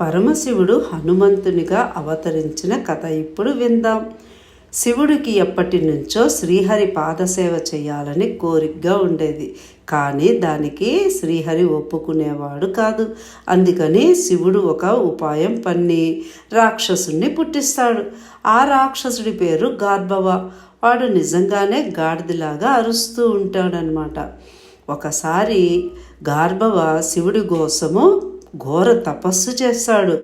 పరమశివుడు హనుమంతునిగా అవతరించిన కథ ఇప్పుడు విందాం. శివుడికి ఎప్పటి నుంచో శ్రీహరి పాదసేవ చేయాలని కోరికగా ఉండేది. కానీ దానికి శ్రీహరి ఒప్పుకునేవాడు కాదు. అందుకని శివుడు ఒక ఉపాయం పన్ని. రాక్షసుణ్ణి పుట్టిస్తాడు. ఆ రాక్షసుడి పేరు గార్భవ. వాడు నిజంగానే గాడిదలాగా అరుస్తూ ఉంటాడనమాట ఒకసారి గార్భవ శివుడి కోసము ఘోర తపస్సు చేస్తాడు.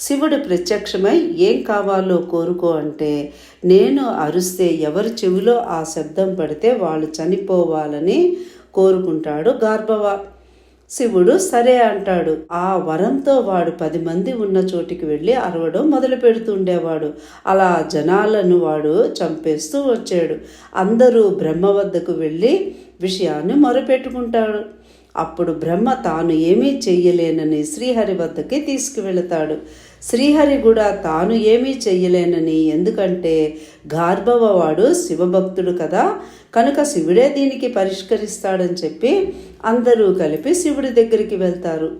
శివుడు ప్రత్యక్షమై ఏం కావాలో కోరుకో అంటే నేను అరుస్తే ఎవరి చెవిలో ఆ శబ్దం పడితే వాళ్ళు చనిపోవాలని కోరుకుంటాడు గార్భవ. శివుడు సరే అంటాడు. ఆ వరంతో వాడు పది మంది ఉన్న చోటికి వెళ్ళి అరవడం మొదలు పెడుతుండేవాడు అలా జనాలను వాడు చంపేస్తూ వచ్చాడు. అందరూ బ్రహ్మ వద్దకు వెళ్ళి విషయాన్ని మొరపెట్టుకుంటాడు అప్పుడు బ్రహ్మ తాను ఏమీ చెయ్యలేనని శ్రీహరి వద్దకి తీసుకువెళతాడు. శ్రీహరి కూడా తాను ఏమీ చెయ్యలేనని ఎందుకంటే గార్భవవాడు శివభక్తుడు కదా కనుక శివుడే దీనికి పరిష్కరిస్తాడని చెప్పి అందరూ కలిపి శివుడి దగ్గరికి వెళ్తారు.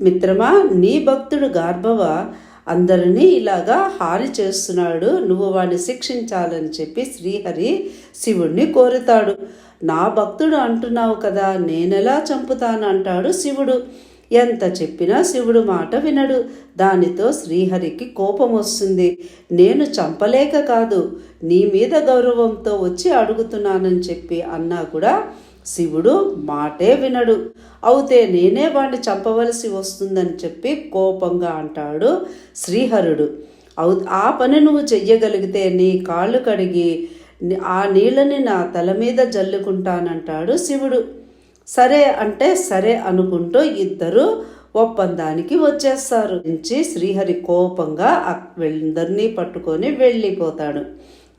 మిత్రమా నీ భక్తుడు గార్భవ అందరినీ ఇలాగా హాని చేస్తున్నాడు నువ్వు వాడిని శిక్షించాలని చెప్పి శ్రీహరి శివుణ్ణి కోరుతాడు. నా భక్తుడు అంటున్నావు కదా నేనెలా చంపుతాను అంటాడు శివుడు. ఎంత చెప్పినా శివుడు మాట వినడు. దానితో శ్రీహరికి కోపం వస్తుంది. నేను చంపలేక కాదు నీ మీద గౌరవంతో వచ్చి అడుగుతున్నానని చెప్పి అన్నా కూడా శివుడు మాటే వినడు. అవుతే నేనే వాణ్ణి చంపవలసి వస్తుందని చెప్పి కోపంగా అంటాడు శ్రీహరుడు. అవు ఆ పని నువ్వు చెయ్యగలిగితే నీ కాళ్ళు కడిగి ఆ నీళ్ళని నా తల మీద జల్లుకుంటానంటాడు శివుడు. సరే అంటే సరే అనుకుంటూ ఇద్దరు ఒప్పందానికి వచ్చేస్తారు. నుంచి శ్రీహరి కోపంగా అందరినీ పట్టుకొని వెళ్ళిపోతాడు.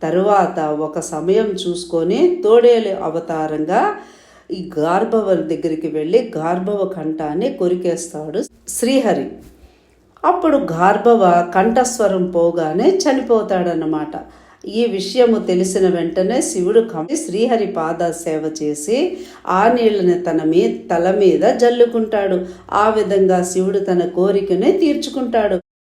తరువాత ఒక సమయం చూసుకొని తోడేలు అవతారంగా ఈ గార్భవ దగ్గరికి వెళ్ళి గార్భవ కంఠాన్ని కొరికేస్తాడు శ్రీహరి. అప్పుడు గార్భవ కంఠస్వరం పోగానే చనిపోతాడన్నమాట. ఈ విషయము తెలిసిన వెంటనే శివుడు కమి శ్రీహరి పాద సేవ చేసి ఆ నీళ్ళని తన మీ తల మీద జల్లుకుంటాడు. ఆ విధంగా శివుడు తన కోరికనే తీర్చుకుంటాడు.